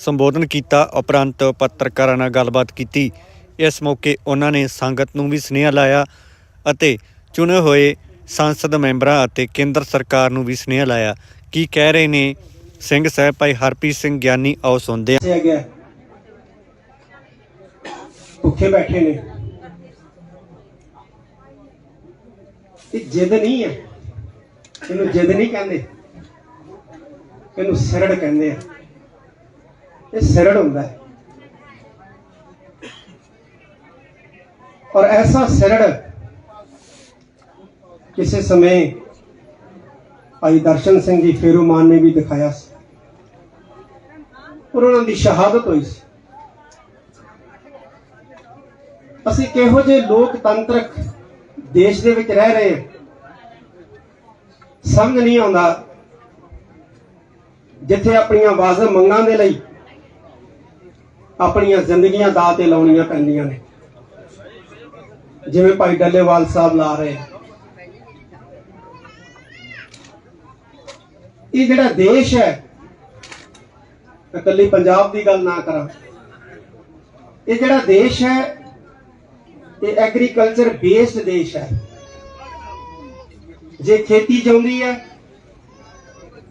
ਸੰਬੋਧਨ ਕੀਤਾ, ਉਪਰੰਤ ਪੱਤਰਕਾਰਾਂ ਨਾਲ ਗੱਲਬਾਤ ਕੀਤੀ। ਇਸ ਮੌਕੇ ਉਹਨਾਂ ਨੇ ਸੰਗਤ ਨੂੰ ਵੀ ਸੁਨੇਹਾ ਲਾਇਆ ਅਤੇ ਚੁਣੇ ਹੋਏ ਸੰਸਦ ਮੈਂਬਰਾਂ ਅਤੇ ਕੇਂਦਰ ਸਰਕਾਰ ਨੂੰ ਵੀ ਸੁਨੇਹਾ ਲਾਇਆ। ਕੀ ਕਹਿ ਰਹੇ ਨੇ ਸਿੰਘ ਸਾਹਿਬ? ਭਾਈ ਹਰਪ੍ਰੀਤ ਸਿੰਘ ਗਿਆਨੀ, ਆਓ ਸੁਣਦੇ ਹਾਂ। ਭੁੱਖੇ ਬੈਠੇ ਨੇ। ਇਹ ਜਿੱਦ ਨਹੀਂ ਹੈ ਇਹਨੂੰ ਜਿੱਦ ਨਹੀਂ ਕਹਿੰਦੇ। ਇਹਨੂੰ ਸਰੜ ਕਹਿੰਦੇ ਆ। ਇਹ ਸਿਰੜ ਹੁੰਦਾ ਹੈ। ਔਰ ਐਸਾ ਸਿਰੜ ਕਿਸੇ ਸਮੇਂ ਭਾਈ ਦਰਸ਼ਨ ਸਿੰਘ ਜੀ ਫੇਰੂਮਾਨ ਨੇ ਵੀ ਦਿਖਾਇਆ ਸੀ। ਔਰ ਉਹਨਾਂ ਦੀ ਸ਼ਹਾਦਤ ਹੋਈ ਸੀ। ਅਸੀਂ ਕਿਹੋ ਜਿਹੇ ਲੋਕਤੰਤਰਕ ਦੇਸ਼ ਦੇ ਵਿੱਚ ਰਹਿ ਰਹੇ ਹਾਂ, ਸਮਝ ਨਹੀਂ ਆਉਂਦਾ, ਜਿੱਥੇ ਆਪਣੀਆਂ ਆਵਾਜ਼ਾਂ ਮੰਗਾਂ ਦੇ ਲਈ ਆਪਣੀਆਂ ਜ਼ਿੰਦਗੀਆਂ ਦਾਅ ਤੇ ਲਾਉਣੀਆਂ ਪੈਂਦੀਆਂ ਨੇ। ਜਿਵੇਂ ਭਾਈ ਡੱਲੇਵਾਲ ਸਾਹਿਬ ਲਾ ਰਹੇ ਇਹ ਜਿਹੜਾ ਦੇਸ਼ ਹੈ ਇਕੱਲੀ ਪੰਜਾਬ ਦੀ ਗੱਲ ਨਾ ਕਰਾਂ। ਇਹ ਜਿਹੜਾ ਦੇਸ਼ ਹੈ, ਇਹ ਐਗਰੀਕਲਚਰ ਬੇਸਡ ਦੇਸ਼ ਹੈ। ਜੇ ਖੇਤੀ ਜਿਉਂਦੀ ਹੈ,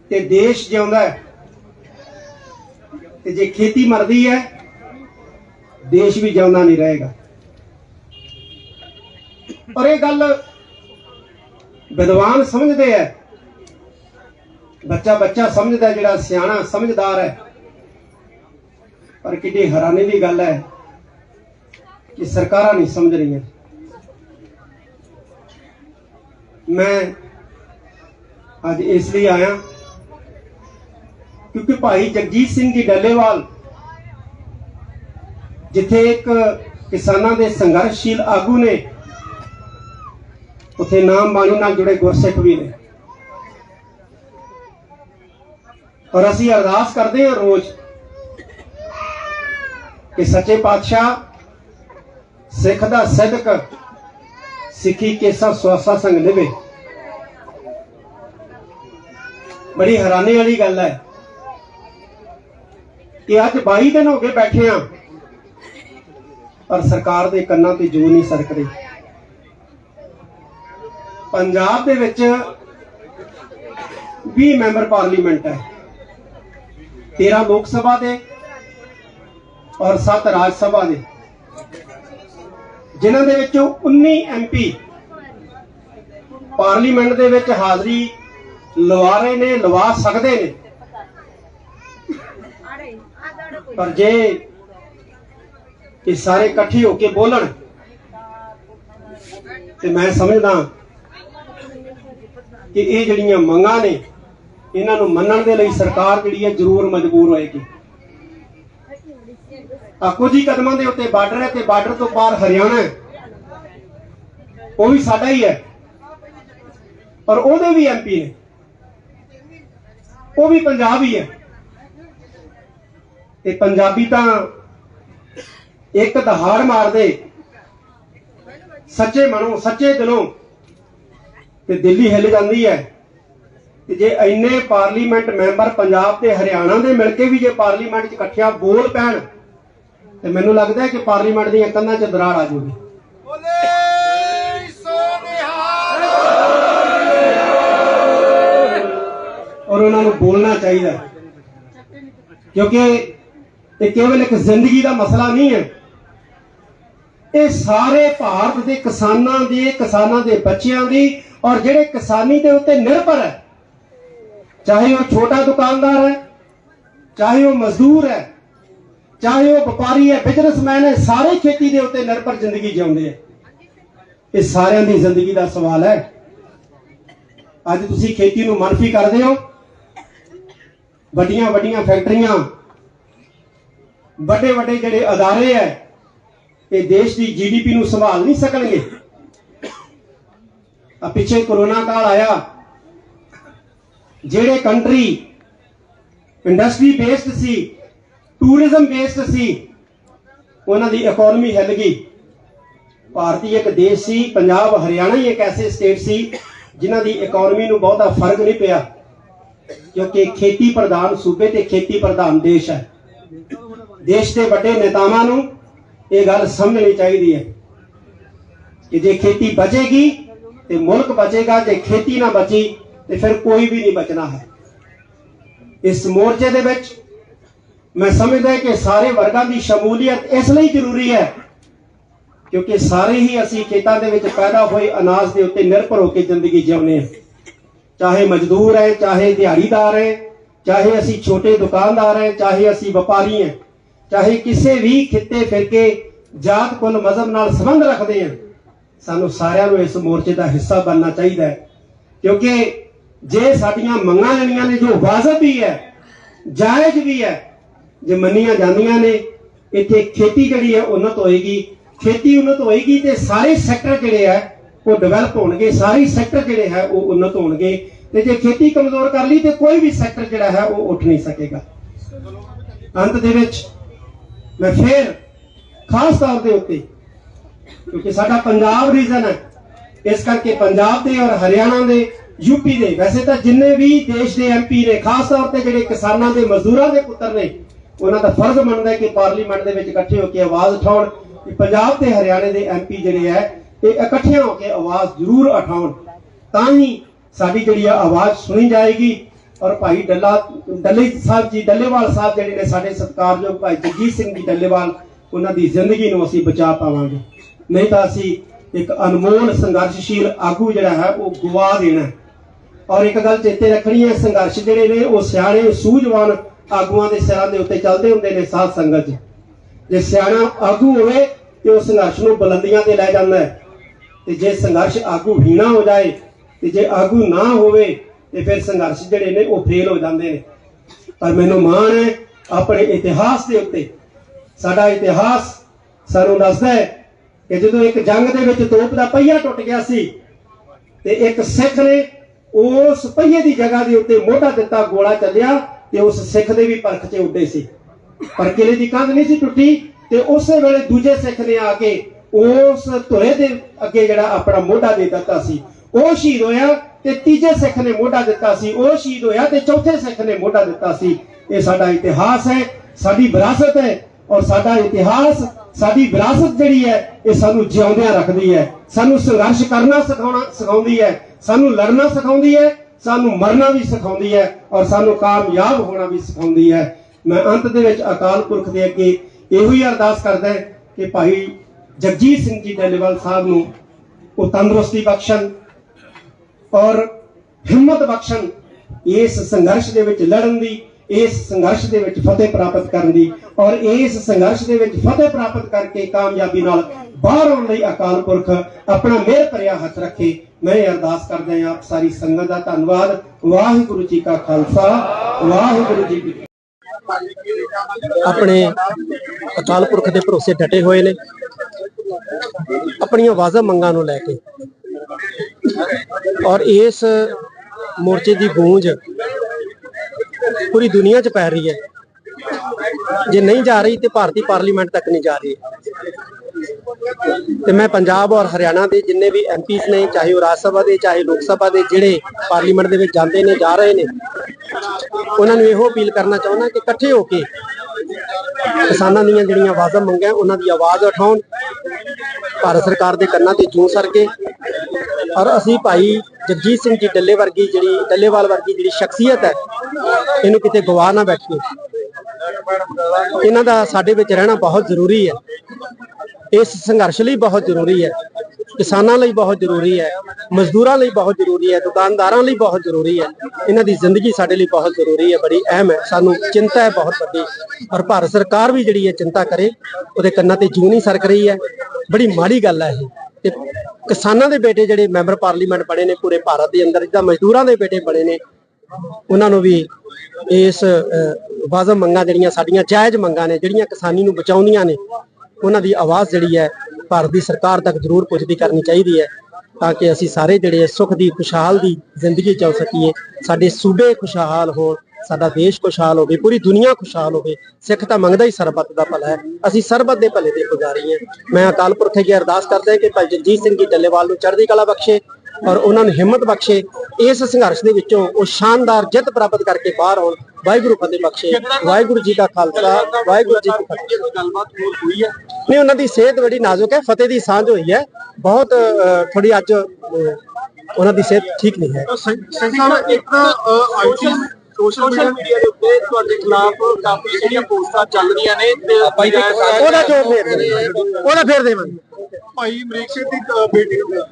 ਤੇ ਦੇਸ਼ ਜਿਉਂਦਾ ਹੈ। ਤੇ ਜੇ ਖੇਤੀ ਮਰਦੀ ਹੈ ਦੇਸ਼ ਵੀ ਜਿਉਂਦਾ ਨਹੀਂ ਰਹੇਗਾ। ਔਰ ਇਹ ਗੱਲ ਵਿਦਵਾਨ ਸਮਝਦੇ ਹੈ ਬੱਚਾ ਬੱਚਾ ਸਮਝਦਾ ਜਿਹੜਾ ਸਿਆਣਾ ਸਮਝਦਾਰ ਹੈ ਪਰ ਕਿੰਨੀ ਹੈਰਾਨੀ ਦੀ ਗੱਲ ਹੈ ਕਿ ਸਰਕਾਰਾਂ ਨਹੀਂ ਸਮਝ ਰਹੀਆਂ। ਮੈਂ ਅੱਜ ਇਸ ਲਈ ਆਇਆ ਕਿਉਂਕਿ ਭਾਈ ਜਗਜੀਤ ਸਿੰਘ ਜੀ ਡੱਲੇਵਾਲ ਜਿੱਥੇ ਇੱਕ ਕਿਸਾਨਾਂ ਦੇ ਸੰਘਰਸ਼ਸ਼ੀਲ ਆਗੂ ਨੇ, ਉਥੇ ਨਾਮ ਬਾਣੀ ਨਾਲ ਜੁੜੇ ਗੁਰਸਿੱਖ ਵੀ ਨੇ। ਔਰ ਅਸੀਂ ਅਰਦਾਸ ਕਰਦੇ ਹਾਂ ਰੋਜ਼ ਕਿ ਸੱਚੇ ਪਾਤਸ਼ਾਹ ਸਿੱਖ ਦਾ ਸਿਦਕ ਸਿੱਖੀ ਕੇਸਾ ਸਵਾਸਾ ਸੰਗ ਨਿਭੇ ਬੜੀ ਹੈਰਾਨੀ ਵਾਲੀ ਗੱਲ ਹੈ ਕਿ ਅੱਜ 22 ਦਿਨ ਹੋ ਗਏ ਬੈਠੇ ਆ ਪਰ ਸਰਕਾਰ ਦੇ ਕੰਨਾਂ ਤੇ ਜੂ ਨਹੀਂ ਸਰਕ ਰਹੀ ਪੰਜਾਬ ਦੇ ਵਿੱਚ 20 ਮੈਂਬਰ ਪਾਰਲੀਮੈਂਟ ਹੈ। 13 ਲੋਕ ਸਭਾ ਦੇ ਔਰ 7 ਰਾਜ ਸਭਾ ਦੇ। ਜਿਨ੍ਹਾਂ ਦੇ ਵਿੱਚੋਂ 19 ਐਮਪੀ ਪਾਰਲੀਮੈਂਟ ਦੇ ਵਿੱਚ ਹਾਜ਼ਰੀ ਲਵਾ ਰਹੇ ਨੇ, ਲਵਾ ਸਕਦੇ ਨੇ। ਪਰ ਜੇ ਇਹ ਸਾਰੇ ਇਕੱਠੇ ਹੋ ਕੇ ਬੋਲਣ। ਤੇ ਮੈਂ ਸਮਝਦਾ ਕਿ ਇਹ ਜਿਹੜੀਆਂ ਮੰਗਾਂ ਨੇ, ਇਹਨਾਂ ਨੂੰ ਮੰਨਣ ਦੇ ਲਈ ਸਰਕਾਰ ਜਿਹੜੀ ਹੈ ਜ਼ਰੂਰ ਮਜਬੂਰ ਹੋਏਗੀ। ਆ ਕੁਝ ਹੀ ਕਦਮਾਂ ਦੇ ਉੱਤੇ ਬਾਰਡਰ ਹੈ ਤੇ ਬਾਰਡਰ ਤੋਂ ਪਾਰ ਹਰਿਆਣਾ ਹੈ। ਉਹ ਵੀ ਸਾਡਾ ਹੀ ਹੈ। ਔਰ ਉਹਦੇ ਵੀ ਐਮਪੀ ਨੇ। ਉਹ ਵੀ ਪੰਜਾਬ ਹੀ ਹੈ। ਤੇ ਪੰਜਾਬੀ ਤਾਂ ਇੱਕ ਦਹਾੜ ਮਾਰਦੇ ਸੱਚੇ ਮਨੋਂ ਸੱਚੇ ਦਿਲੋਂ ਤੇ ਦਿੱਲੀ ਹਿੱਲ ਜਾਂਦੀ ਹੈ। ਤੇ ਜੇ ਇੰਨੇ ਪਾਰਲੀਮੈਂਟ ਮੈਂਬਰ ਪੰਜਾਬ ਤੇ ਹਰਿਆਣਾ ਦੇ ਮਿਲ ਕੇ ਵੀ ਜੇ ਪਾਰਲੀਮੈਂਟ 'ਚ ਇਕੱਠਿਆਂ ਬੋਲ ਪੈਣ ਤੇ ਮੈਨੂੰ ਲੱਗਦਾ ਹੈ ਕਿ ਪਾਰਲੀਮੈਂਟ ਦੀਆਂ ਕੰਧਾਂ 'ਚ ਦਰਾੜ ਆ ਜਾਊਗੀ। ਔਰ ਉਹਨਾਂ ਨੂੰ ਬੋਲਣਾ ਚਾਹੀਦਾ। ਕਿਉਂਕਿ ਇਹ ਕੇਵਲ ਇੱਕ ਜ਼ਿੰਦਗੀ ਦਾ ਮਸਲਾ ਨਹੀਂ ਹੈ। ਇਹ ਸਾਰੇ ਭਾਰਤ ਦੇ ਕਿਸਾਨਾਂ ਦੀ, ਕਿਸਾਨਾਂ ਦੇ ਬੱਚਿਆਂ ਦੀ ਔਰ ਜਿਹੜੇ ਕਿਸਾਨੀ ਦੇ ਉੱਤੇ ਨਿਰਭਰ ਹੈ, ਚਾਹੇ ਉਹ ਛੋਟਾ ਦੁਕਾਨਦਾਰ ਹੈ, ਚਾਹੇ ਉਹ ਮਜ਼ਦੂਰ ਹੈ, ਚਾਹੇ ਉਹ ਵਪਾਰੀ ਹੈ ਬਿਜ਼ਨਸਮੈਨ ਹੈ, ਸਾਰੇ ਖੇਤੀ ਦੇ ਉੱਤੇ ਨਿਰਭਰ ਜ਼ਿੰਦਗੀ ਜਿਉਂਦੇ ਆ ਇਹ ਸਾਰਿਆਂ ਦੀ ਜ਼ਿੰਦਗੀ ਦਾ ਸਵਾਲ ਹੈ। ਅੱਜ ਤੁਸੀਂ ਖੇਤੀ ਨੂੰ ਮਨਫੀ ਕਰਦੇ ਹੋ। ਵੱਡੀਆਂ ਵੱਡੀਆਂ ਫੈਕਟਰੀਆਂ ਵੱਡੇ ਵੱਡੇ ਜਿਹੜੇ ਅਦਾਰੇ ਹੈ ਇਹ ਦੇਸ਼ ਦੀ ਜੀਡੀਪੀ ਨੂੰ ਸੰਭਾਲ ਨਹੀਂ ਸਕਣਗੇ। ਆ ਪਿੱਛੇ ਕੋਰੋਨਾ ਕਾਲ ਆਇਆ। ਜਿਹੜੇ ਕੰਟਰੀ ਇੰਡਸਟਰੀ ਬੇਸਡ ਸੀ ਟੂਰਿਜ਼ਮ ਬੇਸਡ ਸੀ, ਉਹਨਾਂ ਦੀ ਇਕਨੋਮੀ ਹਿੱਲ ਗਈ। ਭਾਰਤੀ ਇੱਕ ਦੇਸ਼ ਸੀ, ਪੰਜਾਬ, ਹਰਿਆਣਾ ਹੀ ਇੱਕ ਐਸੇ ਸਟੇਟ ਸੀ, ਜਿਨ੍ਹਾਂ ਦੀ ਇਕਨੋਮੀ ਨੂੰ ਬਹੁਤਾ ਫ਼ਰਕ ਨਹੀਂ ਪਿਆ, ਕਿਉਂਕਿ ਖੇਤੀ ਪ੍ਰਧਾਨ ਸੂਬੇ ਤੇ ਖੇਤੀ ਪ੍ਰਧਾਨ ਦੇਸ਼ ਹੈ। ਦੇਸ਼ ਦੇ ਵੱਡੇ ਨੇਤਾਵਾਂ ਨੂੰ ਇਹ ਗੱਲ ਸਮਝਣੀ ਚਾਹੀਦੀ ਹੈ। ਕਿ ਜੇ ਖੇਤੀ ਬਚੇਗੀ ਤੇ ਮੁਲਕ ਬਚੇਗਾ, ਜੇ ਖੇਤੀ ਨਾ ਬਚੀ ਤੇ ਫਿਰ ਕੋਈ ਵੀ ਨਹੀਂ ਬਚਣਾ ਹੈ। ਇਸ ਮੋਰਚੇ ਦੇ ਵਿੱਚ ਮੈਂ ਸਮਝਦਾ ਕਿ ਸਾਰੇ ਵਰਗਾਂ ਦੀ ਸ਼ਮੂਲੀਅਤ ਇਸ ਲਈ ਜ਼ਰੂਰੀ ਹੈ ਕਿਉਂਕਿ ਸਾਰੇ ਹੀ ਅਸੀਂ ਖੇਤਾਂ ਦੇ ਵਿੱਚ ਪੈਦਾ ਹੋਏ ਅਨਾਜ ਦੇ ਉੱਤੇ ਨਿਰਭਰ ਹੋ ਕੇ ਜ਼ਿੰਦਗੀ ਜਿਉਂਦੇ ਹਾਂ। ਚਾਹੇ ਮਜ਼ਦੂਰ ਹੈ, ਚਾਹੇ ਦਿਹਾੜੀਦਾਰ ਹੈ, ਚਾਹੇ ਅਸੀਂ ਛੋਟੇ ਦੁਕਾਨਦਾਰ ਹੈ, ਚਾਹੇ ਅਸੀਂ ਵਪਾਰੀ ਹਾਂ। ਚਾਹੇ ਕਿਸੇ ਵੀ ਖਿੱਤੇ ਫਿਰ ਕੇ ਜਾਤ ਕੁਲ ਮਜ਼ਹਬ ਨਾਲ ਸੰਬੰਧ ਰੱਖਦੇ ਆ, ਸਾਨੂੰ ਸਾਰਿਆਂ ਨੂੰ ਇਸ ਮੋਰਚੇ ਦਾ ਹਿੱਸਾ ਬਣਨਾ ਚਾਹੀਦਾ ਹੈ। ਕਿਉਂਕਿ ਜੇ ਸਾਡੀਆਂ ਮੰਗਾਂ ਲੈਣੀਆਂ ਨੇ, ਜੋ ਵਾਜਬ ਵੀ ਹੈ, ਜਾਇਜ਼ ਵੀ ਹੈ, ਜੇ ਮੰਨੀਆਂ ਜਾਂਦੀਆਂ ਨੇ, ਇੱਥੇ ਖੇਤੀ ਜਿਹੜੀ ਹੈ, ਉਨਤ ਹੋਏਗੀ। ਖੇਤੀ ਉਨਤ ਹੋਏਗੀ ਤੇ ਸਾਰੇ ਸੈਕਟਰ ਜਿਹੜੇ ਆ, ਉਹ ਡਿਵੈਲਪ ਹੋਣਗੇ। ਸਾਰੇ ਸੈਕਟਰ ਜਿਹੜੇ ਹੈ, ਉਹ ਉਨਤ ਹੋਣਗੇ। ਤੇ ਜੇ ਖੇਤੀ ਕਮਜ਼ੋਰ ਕਰ ਲਈ ਤੇ ਕੋਈ ਵੀ ਸੈਕਟਰ ਜਿਹੜਾ ਹੈ, ਉਹ ਉੱਠ ਨਹੀਂ ਸਕੇਗਾ। ਅੰਤ ਦੇ ਵਿੱਚ ਮੈਂ ਫੇਰ ਖਾਸ ਤੌਰ ਦੇ ਉੱਤੇ, ਕਿਉਂਕਿ ਸਾਡਾ ਪੰਜਾਬ ਰੀਜਨ ਹੈ, ਇਸ ਕਰਕੇ ਪੰਜਾਬ ਦੇ ਔਰ ਹਰਿਆਣਾ ਦੇ ਯੂਪੀ ਦੇ, ਵੈਸੇ ਤਾਂ ਜਿੰਨੇ ਵੀ ਦੇਸ਼ ਦੇ ਐਮਪੀ ਨੇ, ਖਾਸ ਤੌਰ ਤੇ ਜਿਹੜੇ ਕਿਸਾਨਾਂ ਦੇ ਮਜ਼ਦੂਰਾਂ ਦੇ ਪੁੱਤਰ ਨੇ, ਉਹਨਾਂ ਦਾ ਫਰਜ਼ ਬਣਦਾ ਹੈ ਕਿ ਪਾਰਲੀਮੈਂਟ ਦੇ ਵਿੱਚ ਇਕੱਠੇ ਹੋ ਕੇ ਆਵਾਜ਼ ਉਠਾਉਣ, ਕਿ ਪੰਜਾਬ ਤੇ ਹਰਿਆਣੇ ਦੇ ਐਮਪੀ ਜਿਹੜੇ ਹੈ, ਇਹ ਇਕੱਠੇ ਹੋ ਕੇ ਆਵਾਜ਼ ਜ਼ਰੂਰ ਉਠਾਉਣ। ਤਾਂ ਹੀ ਸਾਡੀ ਜਿਹੜੀ ਆਵਾਜ਼ ਸੁਣੀ ਜਾਏਗੀ ਔਰ ਭਾਈ ਡੱਲਾ, ਡੱਲੇ ਸਾਹਿਬ ਜੀ, ਡੱਲੇਵਾਲ ਸਾਹਿਬ ਜਿਹੜੇ ਨੇ ਸਾਡੇ ਸਤਿਕਾਰਯੋਗ ਭਾਈ ਜਗਜੀਤ ਸਿੰਘ ਜੀ ਡੱਲੇਵਾਲ, ਉਹਨਾਂ ਦੀ ਜ਼ਿੰਦਗੀ ਨੂੰ ਅਸੀਂ ਬਚਾ ਪਾਵਾਂਗੇ। ਨਹੀਂ ਤਾਂ ਅਸੀਂ ਇੱਕ ਅਨਮੋਲ ਸੰਘਰਸ਼ਸ਼ੀਲ ਆਗੂ ਜਿਹੜਾ ਹੈ, ਉਹ ਗਵਾ ਦੇਣਾ ਔਰ ਇੱਕ ਗੱਲ ਚੇਤੇ ਰੱਖਣੀ ਹੈ, ਸੰਘਰਸ਼ ਜਿਹੜੇ ਨੇ, ਉਹ ਸਿਆਣੇ, ਸੂਝਵਾਨ ਆਗੂਆਂ ਦੇ ਸਿਰਾਂ ਦੇ ਉੱਤੇ ਚੱਲਦੇ ਹੁੰਦੇ ਨੇ ਸਾਧ ਸੰਗਤ 'ਚ ਜੇ ਸਿਆਣਾ ਆਗੂ ਹੋਵੇ, ਤੇ ਉਹ ਸੰਘਰਸ਼ ਨੂੰ ਬੁਲੰਦੀਆਂ ਤੇ ਲੈ ਜਾਂਦਾ ਹੈ। ਤੇ ਜੇ ਸੰਘਰਸ਼ ਆਗੂ ਹੀਣਾ ਹੋ ਜਾਏ, ਤੇ ਜੇ ਆਗੂ ਨਾ ਹੋਵੇ ਤੇ ਫਿਰ ਸੰਘਰਸ਼ ਜਿਹੜੇ ਨੇ ਉਹ ਫੇਲ ਹੋ ਜਾਂਦੇ ਨੇ। ਪਰ ਮੈਨੂੰ ਮਾਣ ਹੈ ਆਪਣੇ ਇਤਿਹਾਸ ਦੇ ਉੱਤੇ। ਸਾਡਾ ਇਤਿਹਾਸ ਸਾਨੂੰ ਦੱਸਦਾ ਹੈ ਕਿ ਜਦੋਂ ਇੱਕ ਜੰਗ ਦੇ ਵਿੱਚ ਤੋਪ ਦਾ ਪਹੀਆ ਟੁੱਟ ਗਿਆ ਸੀ ਤੇ ਇੱਕ ਸਿੱਖ ਨੇ ਉਸ ਪਹੀਏ ਦੀ ਜਗ੍ਹਾ ਦੇ ਉੱਤੇ ਮੋਢਾ ਦਿੱਤਾ, ਗੋਲਾ ਚੱਲਿਆ ਤੇ ਉਸ ਸਿੱਖ ਦੇ ਵੀ ਪਰਖ 'ਚ ਉੱਡੇ ਸੀ। ਪਰ ਕਿਲੇ ਦੀ ਕੰਧ ਨਹੀਂ ਸੀ ਟੁੱਟੀ ਤੇ ਉਸੇ ਵੇਲੇ ਦੂਜੇ ਸਿੱਖ ਨੇ ਆ ਕੇ ਉਸ ਧੁਰੇ ਦੇ ਅੱਗੇ ਜਿਹੜਾ ਆਪਣਾ ਮੋਢਾ ਦੇ ਦਿੱਤਾ ਸੀ। ਉਹ ਸ਼ਹੀਦ ਹੋਇਆ ਤੇ ਤੀਜੇ ਸਿੱਖ ਨੇ ਮੋਢਾ ਦਿੱਤਾ ਸੀ, ਉਹ ਸ਼ਹੀਦ ਹੋਇਆ ਤੇ ਚੌਥੇ ਸਿੱਖ ਨੇ ਮੋਢਾ ਦਿੱਤਾ ਸੀ। ਇਹ ਸਾਡਾ ਇਤਿਹਾਸ ਹੈ, ਸਾਡੀ ਵਿਰਾਸਤ ਹੈ ਔਰ ਸਾਡਾ ਇਤਿਹਾਸ, ਸਾਡੀ ਵਿਰਾਸਤ ਜਿਹੜੀ ਹੈ, ਇਹ ਸਾਨੂੰ ਜਿਉਂਦਿਆਂ ਰੱਖਦੀ ਹੈ। ਸਾਨੂੰ ਸੰਘਰਸ਼ ਕਰਨਾ ਸਿਖਾਉਣਾ ਸਿਖਾਉਂਦੀ ਹੈ, ਸਾਨੂੰ ਲੜਨਾ ਸਿਖਾਉਂਦੀ ਹੈ, ਸਾਨੂੰ ਮਰਨਾ ਵੀ ਸਿਖਾਉਂਦੀ ਹੈ ਔਰ ਸਾਨੂੰ ਕਾਮਯਾਬ ਹੋਣਾ ਵੀ ਸਿਖਾਉਂਦੀ ਹੈ। ਮੈਂ ਅੰਤ ਦੇ ਵਿੱਚ ਅਕਾਲ ਪੁਰਖ ਦੇ ਅੱਗੇ ਇਹੋ ਹੀ ਅਰਦਾਸ ਕਰਦਾ ਕਿ ਭਾਈ ਜਗਜੀਤ ਸਿੰਘ ਜੀ ਡੱਲੇਵਾਲ ਸਾਹਿਬ ਨੂੰ ਉਹ ਤੰਦਰੁਸਤੀ ਬਖਸ਼ਣ ਔਰ ਹਿੰਮਤ ਬਖਸ਼ਣ ਇਸ ਸੰਘਰਸ਼ ਦੇ ਵਿੱਚ ਲੜਨ ਦੀ, ਇਸ ਸੰਘਰਸ਼ ਦੇ ਵਿੱਚ ਫਤਿਹ ਪ੍ਰਾਪਤ ਕਰਨ ਦੀ ਔਰ ਇਸ ਸੰਘਰਸ਼ ਦੇ ਵਿੱਚ ਫਤਿਹ ਪ੍ਰਾਪਤ ਕਰਕੇ ਕਾਮਯਾਬੀ ਨਾਲ ਬਾਹਰ ਆਉਣ ਲਈ ਅਕਾਲ ਪੁਰਖ ਆਪਣਾ ਮਿਹਰ ਭਰਿਆ ਹੱਥ ਰੱਖੇ। ਮੈਂ ਅਰਦਾਸ ਕਰਦਾ ਹਾਂ ਆਪ ਸਾਰੀ ਸੰਗਤ ਦਾ ਧੰਨਵਾਦ। ਵਾਹਿਗੁਰੂ ਜੀ ਕਾ ਖਾਲਸਾ, ਵਾਹਿਗੁਰੂ ਜੀ ਕੀ ਆਪਣੇ ਅਕਾਲ ਪੁਰਖ ਦੇ ਭਰੋਸੇ ਡਟੇ ਹੋਏ ਨੇ। ਆਪਣੀਆਂ ਵਾਜ਼ਬ ਮੰਗਾਂ ਨੂੰ ਲੈ ਕੇ ਔਰ ਇਸ ਮੋਰਚੇ ਦੀ ਗੂੰਜ ਪੂਰੀ ਦੁਨੀਆ 'ਚ ਪੈ ਰਹੀ ਹੈ। ਜੇ ਨਹੀਂ ਜਾ ਰਹੀ ਤੇ ਭਾਰਤੀ ਪਾਰਲੀਮੈਂਟ ਤੱਕ ਨਹੀਂ ਜਾ ਰਹੀ। ਤੇ ਮੈਂ ਪੰਜਾਬ ਔਰ ਹਰਿਆਣਾ ਦੇ ਜਿੰਨੇ ਵੀ ਐਮਪੀਸ ਨੇ, ਚਾਹੇ ਉਹ ਰਾਜ ਸਭਾ ਦੇ, ਚਾਹੇ ਲੋਕ ਸਭਾ ਦੇ, ਜਿਹੜੇ ਪਾਰਲੀਮੈਂਟ ਦੇ ਵਿੱਚ ਜਾਂਦੇ ਨੇ, ਜਾ ਰਹੇ ਨੇ, ਉਹਨਾਂ ਨੂੰ ਇਹੋ ਅਪੀਲ ਕਰਨਾ ਚਾਹੁੰਦਾ ਕਿ ਇਕੱਠੇ ਹੋ ਕੇ ਕਿਸਾਨਾਂ ਦੀਆਂ ਜਿਹੜੀਆਂ ਵਾਜਬ ਮੰਗਾਂ ਉਹਨਾਂ ਦੀ ਆਵਾਜ਼ ਉਠਾਉਣ। ਭਾਰਤ ਸਰਕਾਰ ਦੇ ਕੰਨਾਂ ਤੇ ਜੂੰ ਸਰ ਔਰ ਅਸੀਂ ਭਾਈ ਜਗਜੀਤ ਸਿੰਘ ਜੀ ਡੱਲੇ ਵਰਗੀ ਜਿਹੜੀ, ਡੱਲੇਵਾਲ ਵਰਗੀ ਜਿਹੜੀ ਸ਼ਖਸੀਅਤ ਹੈ, ਇਹਨੂੰ ਕਿਤੇ ਗਵਾ ਨਾ ਬੈਠੀਏ। ਇਹਨਾਂ ਦਾ ਸਾਡੇ ਵਿੱਚ ਰਹਿਣਾ ਬਹੁਤ ਜ਼ਰੂਰੀ ਹੈ। ਇਸ ਸੰਘਰਸ਼ ਲਈ ਬਹੁਤ ਜ਼ਰੂਰੀ ਹੈ। ਕਿਸਾਨਾਂ ਲਈ ਬਹੁਤ ਜ਼ਰੂਰੀ ਹੈ ਮਜ਼ਦੂਰਾਂ ਲਈ ਬਹੁਤ ਜ਼ਰੂਰੀ ਹੈ ਦੁਕਾਨਦਾਰਾਂ ਲਈ ਬਹੁਤ ਜ਼ਰੂਰੀ ਹੈ। ਇਹਨਾਂ ਦੀ ਜ਼ਿੰਦਗੀ ਸਾਡੇ ਲਈ ਬਹੁਤ ਜ਼ਰੂਰੀ ਹੈ ਬੜੀ ਅਹਿਮ ਹੈ। ਸਾਨੂੰ ਚਿੰਤਾ ਹੈ ਬਹੁਤ ਵੱਡੀ। ਔਰ ਭਾਰਤ ਸਰਕਾਰ ਵੀ ਜਿਹੜੀ ਹੈ ਚਿੰਤਾ ਕਰੇ ਉਹਦੇ ਕੰਨਾਂ ਤੇ ਜੂੰ ਨਹੀਂ ਸਰਕ ਰਹੀ ਹੈ। ਬੜੀ ਮਾੜੀ ਗੱਲ ਹੈ ਇਹ। ਤੇ ਕਿਸਾਨਾਂ ਦੇ ਬੇਟੇ ਜਿਹੜੇ ਮੈਂਬਰ ਪਾਰਲੀਮੈਂਟ ਬਣੇ ਨੇ ਪੂਰੇ ਭਾਰਤ ਦੇ ਅੰਦਰ ਜਿੱਦਾਂ ਮਜ਼ਦੂਰਾਂ ਦੇ ਬੇਟੇ ਬਣੇ ਨੇ ਉਹਨਾਂ ਨੂੰ ਵੀ ਇਸ ਅਹ, ਵਾਜਬ ਮੰਗਾਂ ਜਿਹੜੀਆਂ ਸਾਡੀਆਂ ਜਾਇਜ਼ ਮੰਗਾਂ ਨੇ ਜਿਹੜੀਆਂ ਕਿਸਾਨੀ ਨੂੰ ਬਚਾਉਂਦੀਆਂ ਨੇ ਉਹਨਾਂ ਦੀ ਆਵਾਜ਼ ਜਿਹੜੀ ਹੈ ਭਾਰਤ ਦੀ ਸਰਕਾਰ ਤੱਕ ਜ਼ਰੂਰ ਪੁੱਛਦੀ ਕਰਨੀ ਚਾਹੀਦੀ ਹੈ ਤਾਂ ਕਿ ਅਸੀਂ ਸਾਰੇ ਜਿਹੜੇ ਸੁੱਖ ਦੀ, ਖੁਸ਼ਹਾਲ ਦੀ ਜ਼ਿੰਦਗੀ ਚੱਲ ਸਕੀਏ, ਸਾਡੇ ਸੂਬੇ ਖੁਸ਼ਹਾਲ ਹੋਣ, ਸਾਡਾ ਦੇਸ਼ ਖੁਸ਼ਹਾਲ ਹੋਵੇ, ਪੂਰੀ ਦੁਨੀਆ ਖੁਸ਼ਹਾਲ ਹੋਵੇ, ਸਿੱਖ ਤਾਂ ਮੰਗਦਾ ਹੀ ਸਰਬੱਤ ਦਾ ਭਲਾ ਹੈ, ਅਸੀਂ ਸਰਬੱਤ ਦੇ ਭਲੇ ਦੇ ਪੁਜਾਰੀ ਹਾਂ। ਮੈਂ ਅਕਾਲ ਪੁਰਖ ਅੱਗੇ ਅਰਦਾਸ ਕਰਦਾ ਹਾਂ ਕਿ ਭਾਈ ਜਗਜੀਤ ਸਿੰਘ ਜੀ ਡੱਲੇਵਾਲ ਨੂੰ ਚੜ੍ਹਦੀ ਕਲਾ ਬਖਸ਼ੇ ਔਰ ਉਹਨਾਂ ਨੂੰ ਹਿੰਮਤ ਬਖਸ਼ੇ ਇਸ ਸੰਘਰਸ਼ ਦੇ ਵਿੱਚੋਂ ਉਹ ਸ਼ਾਨਦਾਰ ਜਿੱਤ ਪ੍ਰਾਪਤ ਕਰਕੇ ਬਾਹਰ ਆਉਣ ਵਾਹਿਗੁਰੂ ਫਤਿਹ ਬਖਸ਼ੇ ਵਾਹਿਗੁਰੂ ਜੀ ਕਾ ਖਾਲਸਾ ਵਾਹਿਗੁਰੂ ਜੀ ਕੀ ਫਤਿਹ। ਗੱਲਬਾਤ ਹੋਰ ਹੋਈ ਹੈ? ਨਹੀਂ ਉਹਨਾਂ ਦੀ ਸਿਹਤ ਬੜੀ ਨਾਜ਼ੁਕ ਹੈ ਫਤਿਹ ਦੀ ਸਾਂਝ ਹੋਈ ਹੈ। ਬਹੁਤ ਥੋੜੀ ਅੱਜ ਉਹਨਾਂ ਦੀ ਸਿਹਤ ਠੀਕ ਨਹੀਂ ਹੈ। ਸਾਹਿਬ ਇੱਕ ਆਈਟੀ ਸੋਸ਼ਲ ਮੀਡੀਆ ਦੇ ਉੱਤੇ ਤੁਹਾਡੇ ਖਿਲਾਫ ਕਾਫੀ ਜਿਹੜੀਆਂ ਪੋਸਟਾਂ ਚੱਲ ਰਹੀਆਂ ਨੇ ਤੇ ਉਹਦਾ ਜੋਬ ਫੇਰ ਉਹਦਾ ਫੇਰ ਦੇਵਾਂਗੇ। ਭਾਈ ਅਮਰੀਕ ਸਿੰਘ ਦੀ ਬੇਟੀ ਨੂੰ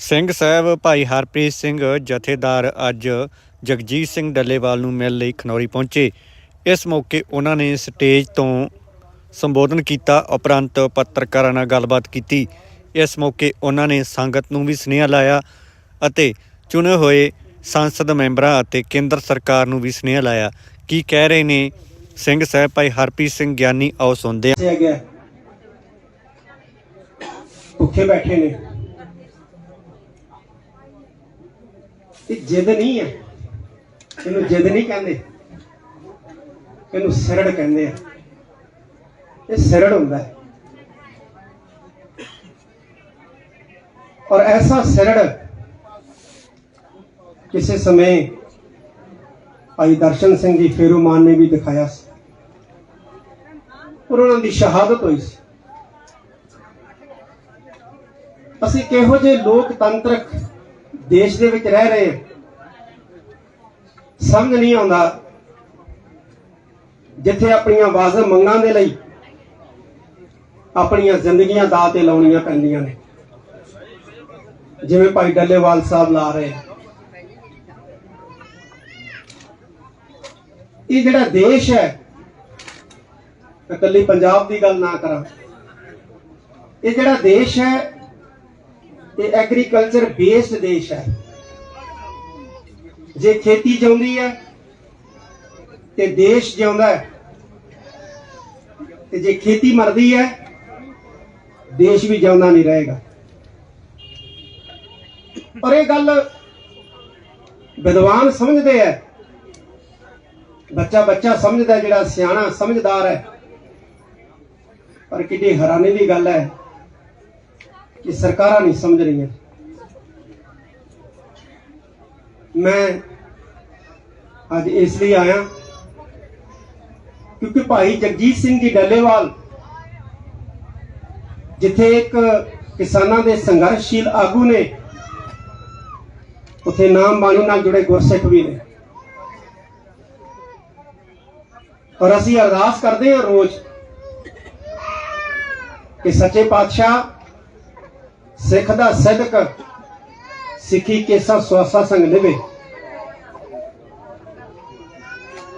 ਸਿੰਘ ਸਾਹਿਬ, ਭਾਈ ਹਰਪ੍ਰੀਤ ਸਿੰਘ ਜਥੇਦਾਰ ਅੱਜ ਜਗਜੀਤ ਸਿੰਘ ਡੱਲੇਵਾਲ ਨੂੰ ਮਿਲਣ ਲਈ ਖਨੌਰੀ ਪਹੁੰਚੇ। ਇਸ ਮੌਕੇ ਉਹਨਾਂ ਨੇ ਸਟੇਜ ਤੋਂ ਸੰਬੋਧਨ ਕੀਤਾ, ਉਪਰੰਤ ਪੱਤਰਕਾਰਾਂ ਨਾਲ ਗੱਲਬਾਤ ਕੀਤੀ। ਇਸ ਮੌਕੇ ਉਹਨਾਂ ਨੇ ਸੰਗਤ ਨੂੰ ਵੀ ਸੁਨੇਹਾ ਲਾਇਆ ਅਤੇ ਚੁਣੇ ਹੋਏ ਸੰਸਦ ਮੈਂਬਰਾਂ ਅਤੇ ਕੇਂਦਰ ਸਰਕਾਰ ਨੂੰ ਵੀ ਸੁਨੇਹਾ ਲਾਇਆ। ਕੀ ਕਹਿ ਰਹੇ ਨੇ ਸਿੰਘ ਸਾਹਿਬ, ਭਾਈ ਹਰਪ੍ਰੀਤ ਸਿੰਘ ਗਿਆਨੀ, ਆਓ ਸੁਣਦੇ ਹਾਂ। ਭੁੱਖੇ ਬੈਠੇ ਨੇ। ਇਹ ਜਿੱਦ ਨਹੀਂ ਹੈ ਇਹਨੂੰ ਜਿੱਦ ਨਹੀਂ ਕਹਿੰਦੇ। ਇਹਨੂੰ ਸਿਰੜ ਕਹਿੰਦੇ ਆ। ਇਹ ਸਿਰੜ ਹੁੰਦਾ ਹੈ। ਔਰ ਐਸਾ ਸਿਰੜ ਕਿਸੇ ਸਮੇਂ ਭਾਈ ਦਰਸ਼ਨ ਸਿੰਘ ਜੀ ਫੇਰੂਮਾਨ ਨੇ ਵੀ ਦਿਖਾਇਆ ਸੀ। ਔਰ ਉਹਨਾਂ ਦੀ ਸ਼ਹਾਦਤ ਹੋਈ ਸੀ। ਅਸੀਂ ਕਿਹੋ ਜਿਹੇ ਲੋਕਤੰਤਰਕ ਦੇਸ਼ ਦੇ ਵਿੱਚ ਰਹਿ ਰਹੇ ਹਾਂ ਸਮਝ ਨਹੀਂ ਆਉਂਦਾ, ਜਿੱਥੇ ਆਪਣੀਆਂ ਵਾਜ਼ਬ ਮੰਗਾਂ ਦੇ ਲਈ ਆਪਣੀਆਂ ਜ਼ਿੰਦਗੀਆਂ ਦਾਅ ਤੇ ਲਾਉਣੀਆਂ ਪੈਂਦੀਆਂ ਨੇ। ਜਿਵੇਂ ਭਾਈ ਡੱਲੇਵਾਲ ਸਾਹਿਬ ਲਾ ਰਹੇ। ਇਹ ਜਿਹੜਾ ਦੇਸ਼ ਹੈ ਇਕੱਲੀ ਪੰਜਾਬ ਦੀ ਗੱਲ ਨਾ ਕਰਾਂ। ਇਹ ਜਿਹੜਾ ਦੇਸ਼ ਹੈ ਇਹ ਐਗਰੀਕਲਚਰ ਬੇਸਡ ਦੇਸ਼ ਹੈ। ਜੇ ਖੇਤੀ ਜਿਉਂਦੀ ਹੈ, ਤੇ ਦੇਸ਼ ਜਿਉਂਦਾ ਹੈ। ਤੇ ਜੇ ਖੇਤੀ ਮਰਦੀ ਹੈ, ਦੇਸ਼ ਵੀ ਜਿਉਂਦਾ ਨਹੀਂ ਰਹੇਗਾ। ਔਰ ਇਹ ਗੱਲ ਵਿਦਵਾਨ ਸਮਝਦੇ ਹੈ। ਬੱਚਾ ਬੱਚਾ ਸਮਝਦਾ ਜਿਹੜਾ ਸਿਆਣਾ ਸਮਝਦਾਰ ਹੈ। ਪਰ ਕਿੰਨੀ ਹੈਰਾਨੀ ਦੀ ਗੱਲ ਹੈ। ਕਿ ਸਰਕਾਰਾਂ ਨਹੀਂ ਸਮਝ ਰਹੀਆਂ। ਮੈਂ ਅੱਜ ਇਸ ਲਈ ਆਇਆ ਕਿਉਂਕਿ ਭਾਈ ਜਗਜੀਤ ਸਿੰਘ ਜੀ ਡੱਲੇਵਾਲ, ਜਿੱਥੇ ਇੱਕ ਕਿਸਾਨਾਂ ਦੇ ਸੰਘਰਸ਼ੀਲ ਆਗੂ ਨੇ, ਉਥੇ ਨਾਮ ਬਾਣੀ ਨਾਲ ਜੁੜੇ ਗੁਰਸਿੱਖ ਵੀ ਨੇ। ਔਰ ਅਸੀਂ ਅਰਦਾਸ ਕਰਦੇ ਹਾਂ ਰੋਜ਼ ਕਿ ਸੱਚੇ ਪਾਤਸ਼ਾਹ ਸਿੱਖ ਦਾ ਸਦਕ ਸਿੱਖੀ ਕੇਸਾ ਸਵਾਸਾ ਸੰਗ ਨਿਭੇ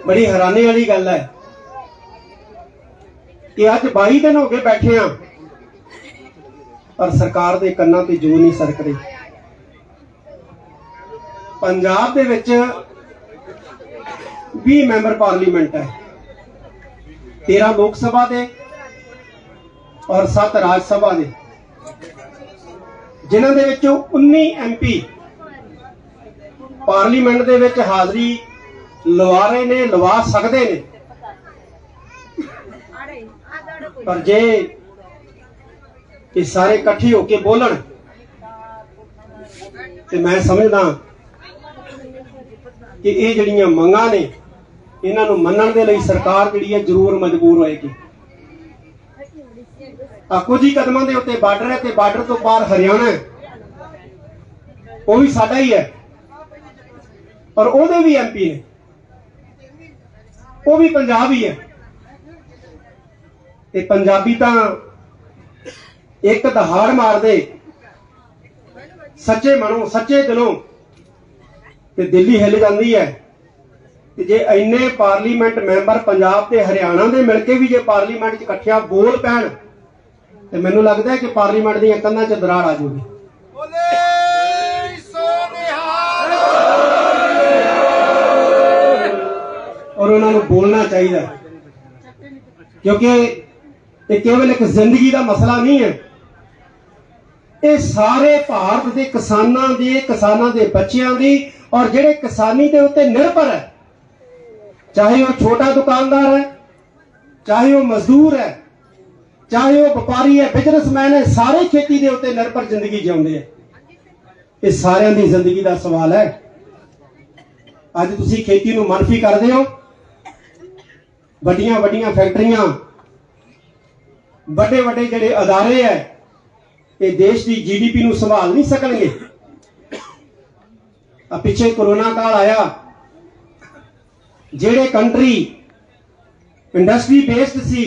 ਬੜੀ ਹੈਰਾਨੀ ਵਾਲੀ ਗੱਲ ਹੈ ਕਿ ਅੱਜ 22 ਦਿਨ ਹੋ ਗਏ ਬੈਠੇ ਆ ਪਰ ਸਰਕਾਰ ਦੇ ਕੰਨਾਂ ਤੇ ਜੂ ਨਹੀਂ ਸਰਕ ਰਹੀ ਪੰਜਾਬ ਦੇ ਵਿੱਚ 20 ਮੈਂਬਰ ਪਾਰਲੀਮੈਂਟ ਹੈ 13 ਲੋਕ ਸਭਾ ਦੇ ਔਰ 7 ਰਾਜ ਸਭਾ ਦੇ। ਜਿਨ੍ਹਾਂ ਦੇ ਵਿੱਚੋਂ 19 ਐਮਪੀ ਪਾਰਲੀਮੈਂਟ ਦੇ ਵਿੱਚ ਹਾਜ਼ਰੀ ਲਵਾ ਰਹੇ ਨੇ, ਲਵਾ ਸਕਦੇ ਨੇ। ਪਰ ਜੇ ਇਹ ਸਾਰੇ ਇਕੱਠੇ ਹੋ ਕੇ ਬੋਲਣ, ਤੇ ਮੈਂ ਸਮਝਦਾ ਕਿ ਇਹ ਜਿਹੜੀਆਂ ਮੰਗਾਂ ਨੇ, ਇਹਨਾਂ ਨੂੰ ਮੰਨਣ ਦੇ ਲਈ ਸਰਕਾਰ ਜਿਹੜੀ ਹੈ ਜ਼ਰੂਰ ਮਜਬੂਰ ਹੋਏਗੀ। ਕੁਝ ਹੀ ਕਦਮਾਂ ਦੇ ਉੱਤੇ ਬਾਰਡਰ ਹੈ ਤੇ ਬਾਰਡਰ ਤੋਂ ਪਾਰ ਹਰਿਆਣਾ ਹੈ। ਉਹ ਵੀ ਸਾਡਾ ਹੀ ਹੈ। ਔਰ ਉਹਦੇ ਵੀ ਐਮਪੀ ਨੇ। ਉਹ ਵੀ ਪੰਜਾਬ ਹੀ ਹੈ। ਤੇ ਪੰਜਾਬੀ ਤਾਂ ਇੱਕ ਦਹਾੜ ਮਾਰਦੇ। ਸੱਚੇ ਮਨੋਂ, ਸੱਚੇ ਦਿਲੋਂ ਤੇ ਦਿੱਲੀ ਹਿੱਲ ਜਾਂਦੀ ਹੈ। ਤੇ ਜੇ ਇੰਨੇ ਪਾਰਲੀਮੈਂਟ ਮੈਂਬਰ ਪੰਜਾਬ ਤੇ ਹਰਿਆਣਾ ਦੇ ਮਿਲ ਕੇ ਵੀ ਜੇ ਪਾਰਲੀਮੈਂਟ 'ਚ ਇਕੱਠਿਆਂ ਬੋਲ ਪੈਣ ਤੇ ਮੈਨੂੰ ਲੱਗਦਾ ਹੈ ਕਿ ਪਾਰਲੀਮੈਂਟ ਦੀਆਂ ਕੰਧਾਂ 'ਚ ਦਰਾੜ ਆ ਜਾਊਗੀ। ਔਰ ਉਹਨਾਂ ਨੂੰ ਬੋਲਣਾ ਚਾਹੀਦਾ। ਕਿਉਂਕਿ ਇਹ ਕੇਵਲ ਇੱਕ ਜ਼ਿੰਦਗੀ ਦਾ ਮਸਲਾ ਨਹੀਂ ਹੈ। ਇਹ ਸਾਰੇ ਭਾਰਤ ਦੇ ਕਿਸਾਨਾਂ ਦੀ ਕਿਸਾਨਾਂ ਦੇ ਬੱਚਿਆਂ ਦੀ ਔਰ ਜਿਹੜੇ ਕਿਸਾਨੀ ਦੇ ਉੱਤੇ ਨਿਰਭਰ ਹੈ। ਚਾਹੇ ਉਹ ਛੋਟਾ ਦੁਕਾਨਦਾਰ ਹੈ ਚਾਹੇ ਉਹ ਮਜ਼ਦੂਰ ਹੈ ਚਾਹੇ ਉਹ ਵਪਾਰੀ ਹੈ ਬਿਜ਼ਨਸਮੈਨ ਹੈ, ਸਾਰੇ ਖੇਤੀ ਦੇ ਉੱਤੇ ਨਿਰਭਰ ਜ਼ਿੰਦਗੀ ਜਿਉਂਦੇ ਹੈ। ਇਹ ਸਾਰਿਆਂ ਦੀ ਜ਼ਿੰਦਗੀ ਦਾ ਸਵਾਲ ਹੈ। ਅੱਜ ਤੁਸੀਂ ਖੇਤੀ ਨੂੰ ਮਨਫੀ ਕਰਦੇ ਹੋ। ਵੱਡੀਆਂ ਵੱਡੀਆਂ ਫੈਕਟਰੀਆਂ, ਵੱਡੇ ਵੱਡੇ ਜਿਹੜੇ ਅਦਾਰੇ ਹੈ, ਇਹ ਦੇਸ਼ ਦੀ ਜੀਡੀਪੀ ਨੂੰ ਸੰਭਾਲ ਨਹੀਂ ਸਕਣਗੇ। ਆ ਪਿੱਛੇ ਕੋਰੋਨਾ ਕਾਲ ਆਇਆ। ਜਿਹੜੇ ਕੰਟਰੀ ਇੰਡਸਟਰੀ ਬੇਸਡ ਸੀ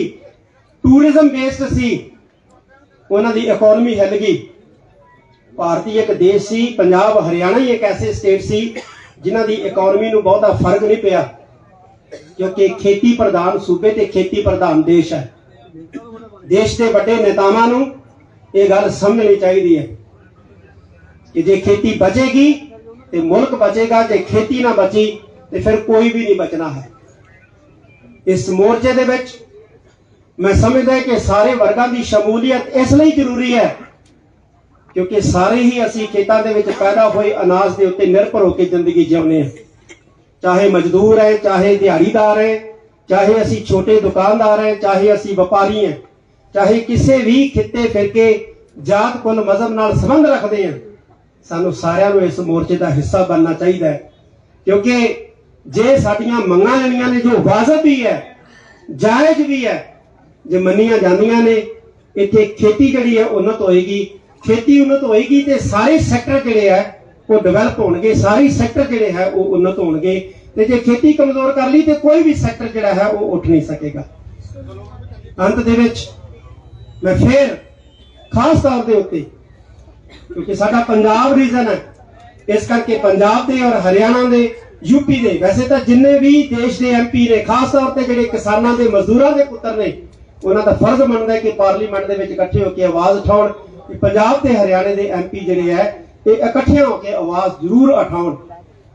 ਟੂਰਿਜ਼ਮ ਬੇਸਡ ਸੀ। ਉਹਨਾਂ ਦੀ ਇਕਨੋਮੀ ਹਿੱਲ ਗਈ। ਭਾਰਤੀ ਇੱਕ ਦੇਸ਼ ਸੀ, ਪੰਜਾਬ, ਹਰਿਆਣਾ ਹੀ ਇੱਕ ਐਸੇ ਸਟੇਟ ਸੀ, ਜਿਨ੍ਹਾਂ ਦੀ ਇਕਨੋਮੀ ਨੂੰ ਬਹੁਤਾ ਫ਼ਰਕ ਨਹੀਂ ਪਿਆ, ਕਿਉਂਕਿ ਖੇਤੀ ਪ੍ਰਧਾਨ ਸੂਬੇ ਤੇ ਖੇਤੀ ਪ੍ਰਧਾਨ ਦੇਸ਼ ਹੈ। ਦੇਸ਼ ਦੇ ਵੱਡੇ ਨੇਤਾਵਾਂ ਨੂੰ ਇਹ ਗੱਲ ਸਮਝਣੀ ਚਾਹੀਦੀ ਹੈ ਕਿ ਜੇ ਖੇਤੀ ਬਚੇਗੀ ਤੇ ਮੁਲਕ ਬਚੇਗਾ, ਜੇ ਖੇਤੀ ਨਾ ਬਚੀ ਤੇ ਫਿਰ ਕੋਈ ਵੀ ਨਹੀਂ ਬਚਣਾ ਹੈ। ਇਸ ਮੋਰਚੇ ਦੇ ਵਿੱਚ ਮੈਂ ਸਮਝਦਾ ਕਿ ਸਾਰੇ ਵਰਗਾਂ ਦੀ ਸ਼ਮੂਲੀਅਤ ਇਸ ਲਈ ਜ਼ਰੂਰੀ ਹੈ ਕਿਉਂਕਿ ਸਾਰੇ ਹੀ ਅਸੀਂ ਖੇਤਾਂ ਦੇ ਵਿੱਚ ਪੈਦਾ ਹੋਏ ਅਨਾਜ ਦੇ ਉੱਤੇ ਨਿਰਭਰ ਹੋ ਕੇ ਜ਼ਿੰਦਗੀ ਜਿਉਂਦੇ ਹਾਂ। ਚਾਹੇ ਮਜ਼ਦੂਰ ਹੈ, ਚਾਹੇ ਦਿਹਾੜੀਦਾਰ ਹੈ, ਚਾਹੇ ਅਸੀਂ ਛੋਟੇ ਦੁਕਾਨਦਾਰ ਹੈ, ਚਾਹੇ ਅਸੀਂ ਵਪਾਰੀ ਹੈ, ਚਾਹੇ ਕਿਸੇ ਵੀ ਖਿੱਤੇ ਫਿਰਕੇ ਜਾਤ, ਕੁਲ, ਮਜ਼ਹਬ ਨਾਲ ਸੰਬੰਧ ਰੱਖਦੇ ਹਾਂ, ਸਾਨੂੰ ਸਾਰਿਆਂ ਨੂੰ ਇਸ ਮੋਰਚੇ ਦਾ ਹਿੱਸਾ ਬਣਨਾ ਚਾਹੀਦਾ ਹੈ। ਕਿਉਂਕਿ ਜੇ ਸਾਡੀਆਂ ਮੰਗਾਂ ਜਿਹੜੀਆਂ ਨੇ, ਜੋ ਵਾਜਬ ਵੀ ਹੈ, ਜਾਇਜ਼ ਵੀ ਹੈ ਜੇ ਮੰਨੀਆਂ ਜਾਂਦੀਆਂ ਨੇ, ਇੱਥੇ ਖੇਤੀ ਜਿਹੜੀ ਹੈ ਉਨਤ ਹੋਏਗੀ। ਖੇਤੀ ਉਨਤ ਹੋਏਗੀ ਤੇ ਸਾਰੇ ਸੈਕਟਰ ਜਿਹੜੇ ਆ ਉਹ ਡਿਵੈਲਪ ਹੋਣਗੇ। ਸਾਰੇ ਸੈਕਟਰ ਜਿਹੜੇ ਹੈ, ਉਹ ਉਨਤ ਹੋਣਗੇ। ਤੇ ਜੇ ਖੇਤੀ ਕਮਜ਼ੋਰ ਕਰ ਲਈ ਤੇ ਕੋਈ ਵੀ ਸੈਕਟਰ ਜਿਹੜਾ ਹੈ, ਉਹ ਉੱਠ ਨਹੀਂ ਸਕੇਗਾ। ਅੰਤ ਦੇ ਵਿੱਚ ਮੈਂ ਫੇਰ ਖਾਸ ਤੌਰ ਦੇ ਉੱਤੇ, ਕਿਉਂਕਿ ਸਾਡਾ ਪੰਜਾਬ ਰੀਜਨ ਹੈ, ਇਸ ਕਰਕੇ ਪੰਜਾਬ ਦੇ ਔਰ ਹਰਿਆਣਾ ਦੇ ਯੂਪੀ ਦੇ, ਵੈਸੇ ਤਾਂ ਜਿੰਨੇ ਵੀ ਦੇਸ਼ ਦੇ ਐਮਪੀ ਨੇ, ਖਾਸ ਤੌਰ ਤੇ ਜਿਹੜੇ ਕਿਸਾਨਾਂ ਦੇ ਮਜ਼ਦੂਰਾਂ ਦੇ ਪੁੱਤਰ ਨੇ ਉਹਨਾਂ ਦਾ ਫਰਜ਼ ਬਣਦਾ ਕਿ ਪਾਰਲੀਮੈਂਟ ਦੇ ਵਿੱਚ ਇਕੱਠੇ ਹੋ ਕੇ ਆਵਾਜ਼ ਉਠਾਉਣ, ਕਿ ਪੰਜਾਬ ਤੇ ਹਰਿਆਣੇ ਦੇ ਐਮਪੀ ਜਿਹੜੇ ਹੈ, ਇਹ ਇਕੱਠੇ ਹੋ ਕੇ ਆਵਾਜ਼ ਜ਼ਰੂਰ ਉਠਾਉਣ।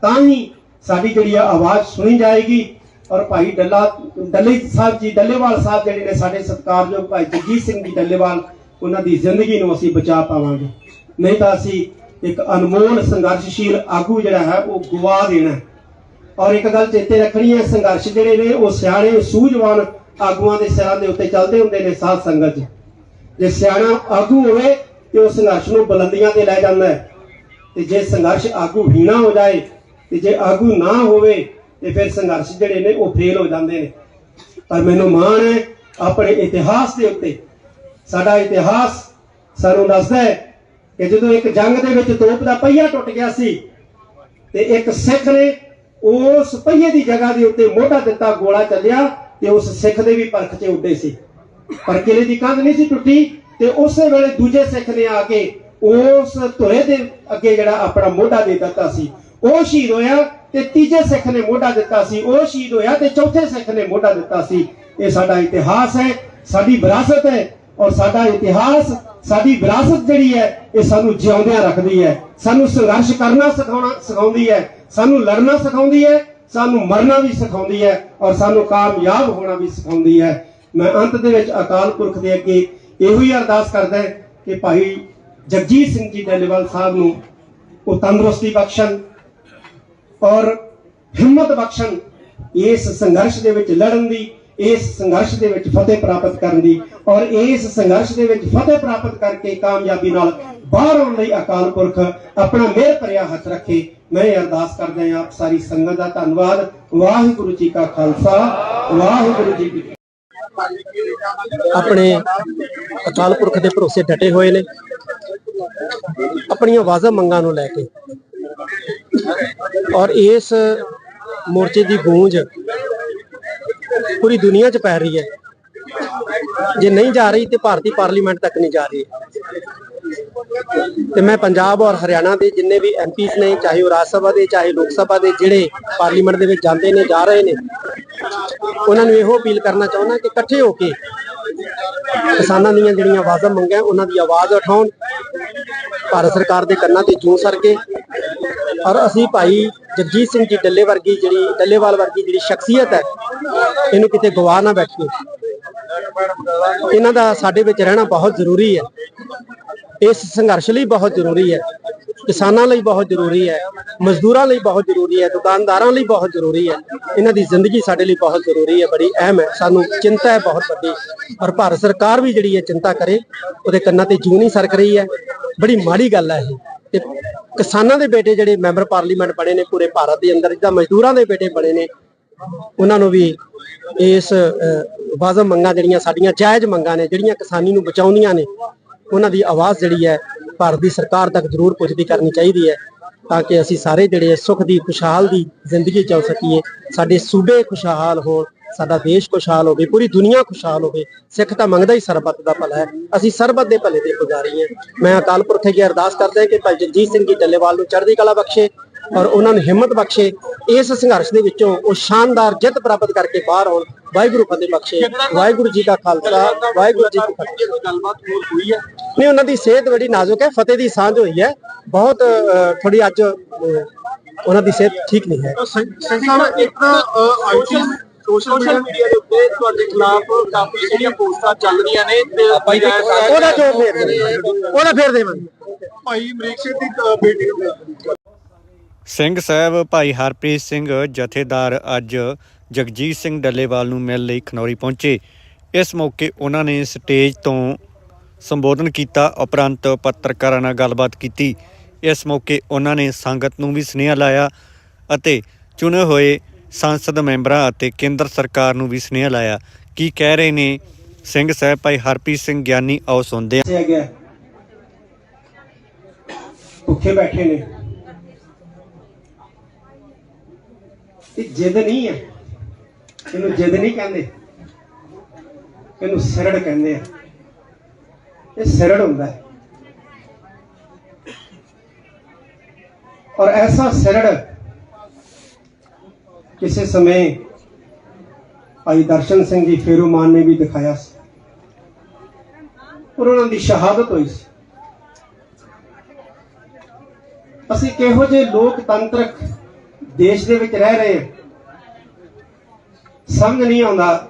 ਤਾਂ ਹੀ ਸਾਡੀ ਜਿਹੜੀ ਆ ਆਵਾਜ਼ ਸੁਣੀ ਜਾਏਗੀ। ਔਰ ਭਾਈ ਡੱਲਾ, ਡੱਲੇ ਸਾਹਿਬ ਜੀ, ਡੱਲੇਵਾਲ ਸਾਹਿਬ ਜਿਹੜੇ ਨੇ ਸਾਡੇ ਸਤਿਕਾਰਯੋਗ ਭਾਈ ਜਗਜੀਤ ਸਿੰਘ ਜੀ ਡੱਲੇਵਾਲ, ਉਹਨਾਂ ਦੀ ਜ਼ਿੰਦਗੀ ਨੂੰ ਅਸੀਂ ਬਚਾ ਪਾਵਾਂਗੇ। ਨਹੀਂ ਤਾਂ ਅਸੀਂ ਇੱਕ ਅਨਮੋਲ ਸੰਘਰਸ਼ਸ਼ੀਲ ਆਗੂ ਜਿਹੜਾ ਹੈ, ਉਹ ਗਵਾ ਦੇਣਾ ਔਰ ਇੱਕ ਗੱਲ ਚੇਤੇ ਰੱਖਣੀ ਹੈ, ਸੰਘਰਸ਼ ਜਿਹੜੇ ਨੇ, ਉਹ ਸਿਆਣੇ, ਸੂਝਵਾਨ ਆਗੂਆਂ ਦੇ ਸਿਰਾਂ ਦੇ ਉੱਤੇ ਚੱਲਦੇ ਹੁੰਦੇ ਨੇ ਸਾਧ ਸੰਗਤ। 'ਚ ਜੇ ਸਿਆਣਾ ਆਗੂ ਹੋਵੇ ਤੇ ਉਹ ਸੰਘਰਸ਼ ਨੂੰ ਬੁਲੰਦੀਆਂ ਤੇ ਲੈ ਜਾਂਦਾ ਹੈ। ਤੇ ਜੇ ਸੰਘਰਸ਼ ਆਗੂ ਹੀਣਾ ਹੋ ਜਾਏ ਤੇ ਜੇ ਆਗੂ ਨਾ ਹੋਵੇ ਤੇ ਫਿਰ ਸੰਘਰਸ਼ ਜਿਹੜੇ ਨੇ ਉਹ ਫੇਲ ਹੋ ਜਾਂਦੇ ਨੇ। ਪਰ ਮੈਨੂੰ ਮਾਣ ਹੈ ਆਪਣੇ ਇਤਿਹਾਸ ਦੇ ਉੱਤੇ। ਸਾਡਾ ਇਤਿਹਾਸ ਸਾਨੂੰ ਦੱਸਦਾ ਹੈ ਕਿ ਜਦੋਂ ਇੱਕ ਜੰਗ ਦੇ ਵਿੱਚ ਤੋਪ ਦਾ ਪਹੀਆ ਟੁੱਟ ਗਿਆ ਸੀ ਤੇ ਇੱਕ ਸਿੱਖ ਨੇ ਉਸ ਪਹੀਏ ਦੀ ਜਗ੍ਹਾ ਦੇ ਉੱਤੇ ਮੋਢਾ ਦਿੱਤਾ, ਗੋਲਾ ਚੱਲਿਆ ਤੇ ਉਸ ਸਿੱਖ ਦੇ ਵੀ ਪਰਖ 'ਚ ਉੱਡੇ ਸੀ। ਪਰ ਕਿਲੇ ਦੀ ਕੰਧ ਨਹੀਂ ਸੀ ਟੁੱਟੀ ਤੇ ਉਸੇ ਵੇਲੇ ਦੂਜੇ ਸਿੱਖ ਨੇ ਆ ਕੇ ਉਸ ਧੋਏ ਦੇ ਅੱਗੇ ਜਿਹੜਾ ਆਪਣਾ ਮੋਢਾ ਦੇ ਦਿੱਤਾ ਸੀ। ਉਹ ਸ਼ਹੀਦ ਹੋਇਆ ਤੇ ਤੀਜੇ ਸਿੱਖ ਨੇ ਮੋਢਾ ਦਿੱਤਾ ਸੀ। ਉਹ ਸ਼ਹੀਦ ਹੋਇਆ ਤੇ ਚੌਥੇ ਸਿੱਖ ਨੇ ਮੋਢਾ ਦਿੱਤਾ ਸੀ। ਇਹ ਸਾਡਾ ਇਤਿਹਾਸ ਹੈ, ਸਾਡੀ ਵਿਰਾਸਤ ਹੈ ਔਰ ਸਾਡਾ ਇਤਿਹਾਸ, ਸਾਡੀ ਵਿਰਾਸਤ ਜਿਹੜੀ ਹੈ, ਇਹ ਸਾਨੂੰ ਜਿਉਂਦਿਆਂ ਰੱਖਦੀ ਹੈ। ਸਾਨੂੰ ਸੰਘਰਸ਼ ਕਰਨਾ ਸਿਖਾਉਣਾ, ਸਿਖਾਉਂਦੀ ਹੈ। ਸਾਨੂੰ ਲੜਨਾ ਸਿਖਾਉਂਦੀ ਹੈ। ਸਾਨੂੰ ਮਰਨਾ ਵੀ ਸਿਖਾਉਂਦੀ ਹੈ ਔਰ ਸਾਨੂੰ ਕਾਮਯਾਬ ਹੋਣਾ ਵੀ ਸਿਖਾਉਂਦੀ ਹੈ। ਮੈਂ ਅੰਤ ਦੇ ਵਿੱਚ ਅਕਾਲ ਪੁਰਖ ਦੇ ਅੱਗੇ ਇਹੋ ਹੀ ਅਰਦਾਸ ਕਰਦਾ ਕਿ ਭਾਈ ਜਗਜੀਤ ਸਿੰਘ ਜੀ ਡੱਲੇਵਾਲ ਸਾਹਿਬ ਨੂੰ ਉਹ ਤੰਦਰੁਸਤੀ ਬਖਸ਼ਣ ਔਰ ਹਿੰਮਤ ਬਖਸ਼ਣ ਇਸ ਸੰਘਰਸ਼ ਦੇ ਵਿੱਚ ਲੜਨ ਦੀ ਇਸ ਸੰਘਰਸ਼ ਦੇ ਵਿੱਚ ਫਤਿਹ ਪ੍ਰਾਪਤ ਕਰਨ ਦੀ ਔਰ ਇਸ ਸੰਘਰਸ਼ ਦੇ ਵਿੱਚ ਫਤਿਹ ਪ੍ਰਾਪਤ ਕਰਕੇ ਕਾਮਯਾਬੀ ਨਾਲ ਬਾਹਰ ਆਉਣ ਲਈ ਅਕਾਲ ਪੁਰਖ ਆਪਣਾ ਮਿਹਰ ਭਰਿਆ ਹੱਥ ਰੱਖੇ, ਮੈਂ ਅਰਦਾਸ ਕਰਦਾ ਹਾਂ ਆਪ ਸਾਰੀ ਸੰਗਤ ਦਾ ਧੰਨਵਾਦ। ਵਾਹਿਗੁਰੂ ਜੀ ਕਾ ਖਾਲਸਾ, ਵਾਹਿਗੁਰੂ ਜੀ ਕੀ ਆਪਣੇ ਅਕਾਲ ਪੁਰਖ ਦੇ ਭਰੋਸੇ ਡਟੇ ਹੋਏ ਨੇ। ਆਪਣੀਆਂ ਵਾਜ਼ਬ ਮੰਗਾਂ ਨੂੰ ਲੈ ਕੇ। ਔਰ ਇਸ ਮੋਰਚੇ ਦੀ ਗੂੰਜ ਪੂਰੀ ਦੁਨੀਆ 'ਚ ਪੈ ਰਹੀ ਹੈ। ਜੇ ਨਹੀਂ ਜਾ ਰਹੀ ਤੇ ਭਾਰਤੀ ਪਾਰਲੀਮੈਂਟ ਤੱਕ ਨਹੀਂ ਜਾ ਰਹੀ। ਤੇ ਮੈਂ ਪੰਜਾਬ ਔਰ ਹਰਿਆਣਾ ਦੇ ਜਿੰਨੇ ਵੀ ਐਮਪੀਸ ਨੇ, ਚਾਹੇ ਉਹ ਰਾਜ ਸਭਾ ਦੇ, ਚਾਹੇ ਲੋਕ ਸਭਾ ਦੇ, ਜਿਹੜੇ ਪਾਰਲੀਮੈਂਟ ਦੇ ਵਿੱਚ ਜਾਂਦੇ ਨੇ, ਜਾ ਰਹੇ ਨੇ, ਉਹਨਾਂ ਨੂੰ ਇਹੋ ਅਪੀਲ ਕਰਨਾ ਚਾਹੁੰਦਾ ਕਿ ਇਕੱਠੇ ਹੋ ਕੇ ਕਿਸਾਨਾਂ ਦੀਆਂ ਜਿਹੜੀਆਂ ਆਵਾਜ਼ਾਂ ਮੰਗਾਂ ਉਹਨਾਂ ਦੀ ਆਵਾਜ਼ ਉਠਾਉਣ। ਭਾਰਤ ਸਰਕਾਰ ਦੇ ਕੰਨਾਂ ਤੇ ਜੂੰ ਸਰ ਕੇ ਔਰ ਅਸੀਂ ਭਾਈ ਜਗਜੀਤ ਸਿੰਘ ਜੀ ਡੱਲੇ ਵਰਗੀ ਜਿਹੜੀ, ਡੱਲੇਵਾਲ ਵਰਗੀ ਜਿਹੜੀ ਸ਼ਖਸੀਅਤ ਹੈ, ਇਹਨੂੰ ਕਿਤੇ ਗਵਾ ਨਾ ਬੈਠੀਏ। ਇਹਨਾਂ ਦਾ ਸਾਡੇ ਵਿੱਚ ਰਹਿਣਾ ਬਹੁਤ ਜ਼ਰੂਰੀ ਹੈ। ਇਸ ਸੰਘਰਸ਼ ਲਈ ਬਹੁਤ ਜ਼ਰੂਰੀ ਹੈ। ਕਿਸਾਨਾਂ ਲਈ ਬਹੁਤ ਜ਼ਰੂਰੀ ਹੈ। ਮਜ਼ਦੂਰਾਂ ਲਈ ਬਹੁਤ ਜ਼ਰੂਰੀ ਹੈ। ਦੁਕਾਨਦਾਰਾਂ ਲਈ ਬਹੁਤ ਜ਼ਰੂਰੀ ਹੈ। ਇਹਨਾਂ ਦੀ ਜ਼ਿੰਦਗੀ ਸਾਡੇ ਲਈ ਬਹੁਤ ਜ਼ਰੂਰੀ ਹੈ। ਬੜੀ ਅਹਿਮ ਹੈ। ਸਾਨੂੰ ਚਿੰਤਾ ਹੈ ਬਹੁਤ ਵੱਡੀ। ਔਰ ਭਾਰਤ ਸਰਕਾਰ ਵੀ ਜਿਹੜੀ ਹੈ ਚਿੰਤਾ ਕਰੇ, ਉਹਦੇ ਕੰਨਾਂ ਤੇ ਜੂੰ ਨਹੀਂ ਸਰਕ ਰਹੀ ਹੈ। ਬੜੀ ਮਾੜੀ ਗੱਲ ਹੈ ਇਹ। ਤੇ ਕਿਸਾਨਾਂ ਦੇ ਬੇਟੇ ਜਿਹੜੇ ਮੈਂਬਰ ਪਾਰਲੀਮੈਂਟ ਬਣੇ ਨੇ ਪੂਰੇ ਭਾਰਤ ਦੇ ਅੰਦਰ ਜਿੱਦਾਂ ਮਜ਼ਦੂਰਾਂ ਦੇ ਬੇਟੇ ਬਣੇ ਨੇ ਉਹਨਾਂ ਨੂੰ ਵੀ ਇਸ ਅਹ, ਵਾਜਬ ਮੰਗਾਂ ਜਿਹੜੀਆਂ ਸਾਡੀਆਂ ਜਾਇਜ਼ ਮੰਗਾਂ ਨੇ ਜਿਹੜੀਆਂ ਕਿਸਾਨੀ ਨੂੰ ਬਚਾਉਂਦੀਆਂ ਨੇ ਉਹਨਾਂ ਦੀ ਆਵਾਜ਼ ਜਿਹੜੀ ਹੈ ਭਾਰਤ ਦੀ ਸਰਕਾਰ ਤੱਕ ਜ਼ਰੂਰ ਪੁੱਜਦੀ ਕਰਨੀ ਚਾਹੀਦੀ ਹੈ ਤਾਂ ਕਿ ਅਸੀਂ ਸਾਰੇ ਜਿਹੜੇ ਸੁੱਖ ਦੀ ਖੁਸ਼ਹਾਲ ਦੀ ਜ਼ਿੰਦਗੀ ਚਾਹ ਸਕੀਏ ਸਾਡੇ ਸੂਬੇ ਖੁਸ਼ਹਾਲ ਹੋਣ ਸਾਡਾ ਦੇਸ਼ ਖੁਸ਼ਹਾਲ ਹੋਵੇ, ਪੂਰੀ ਦੁਨੀਆ ਖੁਸ਼ਹਾਲ ਹੋਵੇ, ਸਿੱਖ ਤਾਂ ਮੰਗਦਾ ਹੀ ਸਰਬੱਤ ਦਾ ਭਲਾ ਹੈ। ਅਸੀਂ ਸਰਬੱਤ ਦੇ ਭਲੇ ਦੇ ਪੁਜਾਰੀ ਹਾਂ। ਮੈਂ ਅਕਾਲ ਪੁਰਖ ਅੱਗੇ ਅਰਦਾਸ ਕਰਦਾ ਕਿ ਭਾਈ ਜਗਜੀਤ ਸਿੰਘ ਜੀ ਡੱਲੇਵਾਲ ਨੂੰ ਚੜ੍ਹਦੀ ਕਲਾ ਬਖਸ਼ੇ ਔਰ ਉਹਨਾਂ ਨੂੰ ਹਿੰਮਤ ਬਖਸ਼ੇ, ਇਸ ਸੰਘਰਸ਼ ਦੇ ਵਿੱਚੋਂ ਉਹ ਸ਼ਾਨਦਾਰ ਜਿੱਤ ਪ੍ਰਾਪਤ ਕਰਕੇ ਬਾਹਰ ਆਉਣ, ਵਾਹਿਗੁਰੂ ਫਤਿਹ ਬਖਸ਼ੇ। ਵਾਹਿਗੁਰੂ ਜੀ ਕਾ ਖਾਲਸਾ, ਵਾਹਿਗੁਰੂ ਜੀ ਕੀ ਫਤਿਹ। ਕੋਈ ਗੱਲਬਾਤ ਹੋਰ ਹੋਈ ਹੈ ਨਹੀਂ, ਉਹਨਾਂ ਦੀ ਸਿਹਤ ਬੜੀ ਨਾਜ਼ੁਕ ਹੈ, ਫਤਿਹ ਦੀ ਸਾਂਝ ਹੋਈ ਹੈ। ਬਹੁਤ ਥੋੜੀ ਅੱਜ ਉਹਨਾਂ ਦੀ ਸਿਹਤ ਠੀਕ ਨਹੀਂ ਹੈ। ਸੰਸਾਰ ਇੱਕ ਆਈਟੀ ਸੋਸ਼ਲ ਮੀਡੀਆ ਦੇ ਉੱਤੇ ਤੁਹਾਡੇ ਖਿਲਾਫ ਕਾਫੀ ਜਿਹੜੀਆਂ ਪੋਸਟਾਂ ਚੱਲ ਰਹੀਆਂ ਨੇ ਤੇ ਉਹਦਾ ਜੋ ਫੇਰ ਦੇਵਾਂਗੇ। ਉਹਦਾ ਫੇਰ ਦੇਵਾਂਗੇ ਭਾਈ ਅਮਰੀਕ ਸਿੰਘ ਦੀ ਅ, ਬੇਟੀ ਨੂੰ ਸਿੰਘ ਸਾਹਿਬ ਭਾਈ ਹਰਪ੍ਰੀਤ ਸਿੰਘ ਜਥੇਦਾਰ ਅੱਜ ਜਗਜੀਤ ਸਿੰਘ ਡੱਲੇਵਾਲ ਨੂੰ ਮਿਲਣ ਲਈ ਖਨੌਰੀ ਪਹੁੰਚੇ। ਇਸ ਮੌਕੇ ਉਹਨਾਂ ਨੇ ਸਟੇਜ ਤੋਂ ਸੰਬੋਧਨ ਕੀਤਾ ਉਪਰੰਤ ਪੱਤਰਕਾਰਾਂ ਨਾਲ ਗੱਲਬਾਤ ਕੀਤੀ। ਇਸ ਮੌਕੇ ਉਹਨਾਂ ਨੇ ਸੰਗਤ ਨੂੰ ਵੀ ਸੁਨੇਹਾ ਲਾਇਆ ਅਤੇ ਚੁਣੇ ਹੋਏ ਸੰਸਦ ਮੈਂਬਰਾਂ ਅਤੇ ਕੇਂਦਰ ਸਰਕਾਰ ਨੂੰ ਵੀ ਸੁਨੇਹਾ ਲਾਇਆ। ਕੀ ਕਹਿ ਰਹੇ ਨੇ? ਸਿੰਘ ਸਾਹਿਬ, ਭਾਈ ਹਰਪ੍ਰੀਤ ਸਿੰਘ ਗਿਆਨੀ, ਆਓ ਸੁਣਦੇ ਹਾਂ। ਭੁੱਖੇ ਬੈਠੇ ਨੇ। ਇਹ ਜਿੱਦ ਨਹੀਂ ਹੈ ਇਹਨੂੰ ਜਿੱਦ ਨਹੀਂ ਕਹਿੰਦੇ। ਇਹਨੂੰ ਸਿਰੜ ਕਹਿੰਦੇ ਆ। ਇਹ ਸਿਰੜ ਹੁੰਦਾ ਹੈ। ਔਰ ਐਸਾ ਸਿਰੜ ਕਿਸੇ ਸਮੇਂ ਭਾਈ ਦਰਸ਼ਨ ਸਿੰਘ ਜੀ ਫੇਰੂਮਾਨ ਨੇ ਵੀ ਦਿਖਾਇਆ ਸੀ। ਔਰ ਉਹਨਾਂ ਦੀ ਸ਼ਹਾਦਤ ਹੋਈ ਸੀ। ਅਸੀਂ ਕਿਹੋ ਜਿਹੇ ਲੋਕਤੰਤਰਕ ਦੇਸ਼ ਦੇ ਵਿੱਚ ਰਹਿ ਰਹੇ ਹਾਂ, ਸਮਝ ਨਹੀਂ ਆਉਂਦਾ।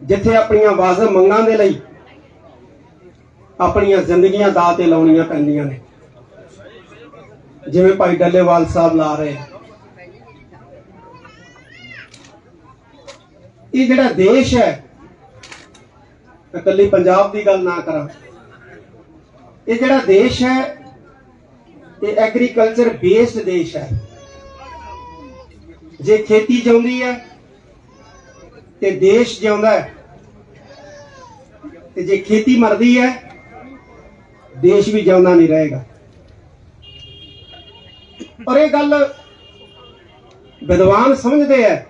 ਜਿੱਥੇ ਆਪਣੀਆਂ ਵਾਜ਼ਬ ਮੰਗਾਂ ਦੇ ਲਈ ਆਪਣੀਆਂ ਜ਼ਿੰਦਗੀਆਂ ਦਾਅ ਤੇ ਲਾਉਣੀਆਂ ਪੈਂਦੀਆਂ ਨੇ। ਜਿਵੇਂ ਭਾਈ ਡੱਲੇਵਾਲ ਸਾਹਿਬ ਲਾ ਰਹੇ ਇਹ ਜਿਹੜਾ ਦੇਸ਼ ਹੈ, ਮੈਂ ਇਕੱਲੀ ਪੰਜਾਬ ਦੀ ਗੱਲ ਨਾ ਕਰਾਂ। ਇਹ ਜਿਹੜਾ ਦੇਸ਼ ਹੈ, ਇਹ ਐਗਰੀਕਲਚਰ ਬੇਸਡ ਦੇਸ਼ ਹੈ। ਜੇ ਖੇਤੀ ਜਿਉਂਦੀ ਹੈ, ਤੇ ਦੇਸ਼ ਜਿਉਂਦਾ ਹੈ। ਤੇ ਜੇ ਖੇਤੀ ਮਰਦੀ ਹੈ, ਦੇਸ਼ ਵੀ ਜਿਉਂਦਾ ਨਹੀਂ ਰਹੇਗਾ। ਪਰ ਇਹ ਗੱਲ ਵਿਦਵਾਨ ਸਮਝਦੇ ਹੈ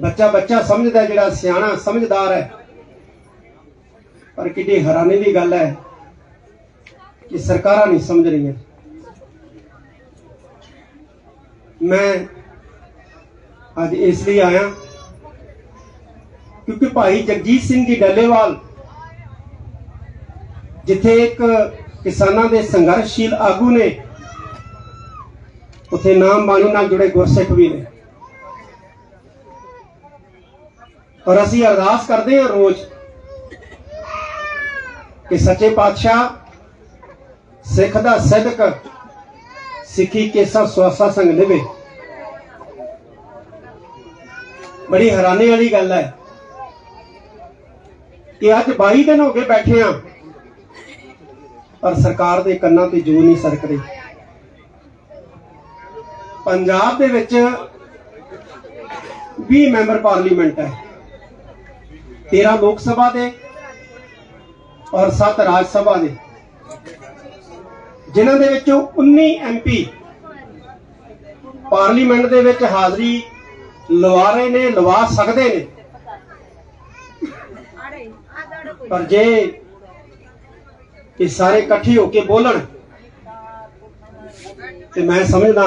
ਬੱਚਾ ਬੱਚਾ ਸਮਝਦਾ ਜਿਹੜਾ ਸਿਆਣਾ ਸਮਝਦਾਰ ਹੈ। ਪਰ ਕਿੱਡੀ ਹੈਰਾਨੀ ਦੀ ਗੱਲ ਹੈ ਕਿ ਸਰਕਾਰਾਂ ਨਹੀਂ ਸਮਝ ਰਹੀਆਂ। ਮੈਂ ਅੱਜ ਇਸ ਲਈ ਆਇਆ ਕਿਉਂਕਿ ਭਾਈ ਜਗਜੀਤ ਸਿੰਘ ਜੀ ਡੱਲੇਵਾਲ, ਜਿੱਥੇ ਇੱਕ ਕਿਸਾਨਾਂ ਦੇ ਸੰਘਰਸ਼ਸ਼ੀਲ ਆਗੂ ਨੇ, ਉਥੇ ਨਾਮ ਬਾਣੀ ਨਾਲ ਜੁੜੇ ਗੁਰਸਿੱਖ ਵੀ ਨੇ। ਔਰ ਅਸੀਂ ਅਰਦਾਸ ਕਰਦੇ ਹਾਂ ਰੋਜ਼ ਕਿ ਸੱਚੇ ਪਾਤਸ਼ਾਹ ਸਿੱਖ ਦਾ ਸਿਦਕ ਸਿੱਖੀ ਕੇਸਾ ਸਵਾਸਾ ਸੰਗ ਨਿਭੇ। ਬੜੀ ਹੈਰਾਨੀ ਵਾਲੀ ਗੱਲ ਹੈ ਕਿ ਅੱਜ 22 ਦਿਨ ਹੋ ਗਏ ਬੈਠੇ ਆ ਪਰ ਸਰਕਾਰ ਦੇ ਕੰਨਾਂ ਤੇ ਜੂ ਨਹੀਂ ਸਰਕ ਰਹੀ ਪੰਜਾਬ ਦੇ ਵਿੱਚ 20 ਮੈਂਬਰ ਪਾਰਲੀਮੈਂਟ ਹੈ। 13 ਲੋਕ ਸਭਾ ਦੇ ਔਰ 7 ਰਾਜ ਸਭਾ ਦੇ। ਜਿਨ੍ਹਾਂ ਦੇ ਵਿੱਚੋਂ 19 ਐਮਪੀ ਪਾਰਲੀਮੈਂਟ ਦੇ ਵਿੱਚ ਹਾਜ਼ਰੀ ਲਵਾ ਰਹੇ ਨੇ, ਲਵਾ ਸਕਦੇ ਨੇ। ਪਰ ਜੇ ਇਹ ਸਾਰੇ ਇਕੱਠੇ ਹੋ ਕੇ ਬੋਲਣ, ਤੇ ਮੈਂ ਸਮਝਦਾ